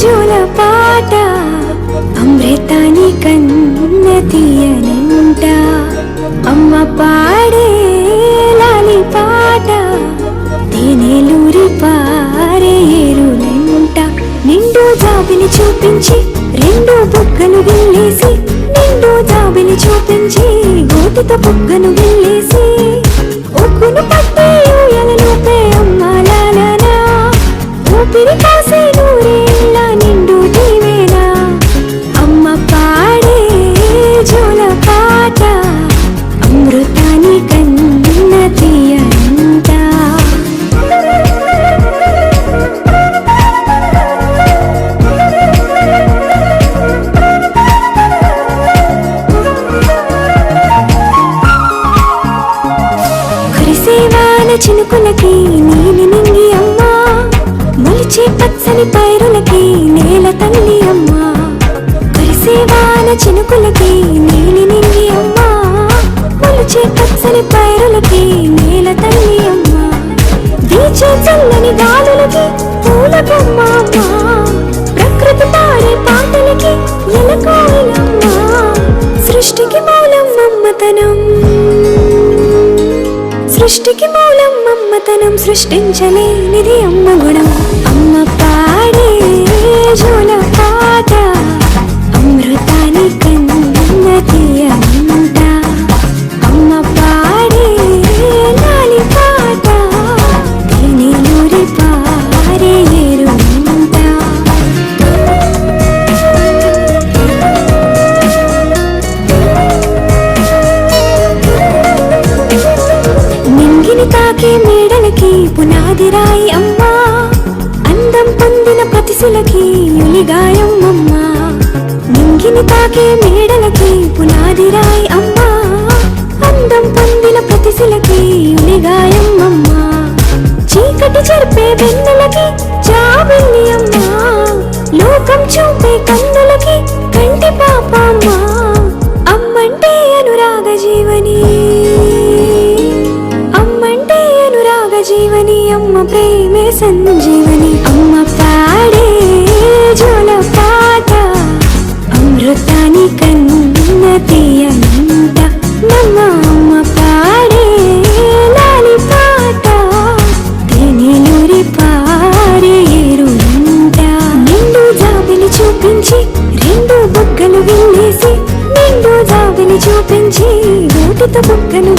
జోల పాట అమృతాని కన్న తీయనంట అమ్మ పాడే లాలి పాట తేనెలూరి పారే ఏరులంట నిండు జాబిని చూపించి రెండు బుగ్గను గిల్లేసి నిండు జాబిని చూపించి గోటితో బుగ్గను గిల్లేసి చినుకులకి నీలి నింగి అమ్మా. మొలిచే పచ్చని పైరులకి నేల తల్లి అమ్మా. కురిసేవాన చినుకులకి నీలి నింగి అమ్మా. మొలిచే పచ్చని పైరులకి నేల తల్లి అమ్మా. వీచే చల్లని గాలులకి పూల బొమ్మ ప్రకృతి పాడే పాటలకి ఎలకోయిలమ్మా సృష్టికి మూలం మమ్మతనం సృష్టికి మూలం మమ్మతనం సృష్టించలేనిది అమ్మ గుణం. అమ్మ పాడే జోల. మేడలకి పునాది అమ్మా. అందం పొందిన ప్రతిశిలకి యులిగాయం నింగిని తాకే మేడలకి పునాదిరాయి అమ్మా. అందం పొందిన ప్రతిశిలకి యులిగాయం చీకటి చెరిపే వెన్నెలకి జాబిల్లి అమ్మా. లోకం చూపే కన్నులకి అమ్మ ప్రేమే సంజీవని అమ్మ పాడే జోల పాట. అమృతాని కన్న తీయనంట. నమ్మ అమ్మ పాడే లాలి పాట. తేనెలూరి పారే ఏరుంట నిండు జాబిని చూపించి రెండు బుగ్గలు విల్లేసి నిండు జాబిని చూపించి నోటితో బుగ్గను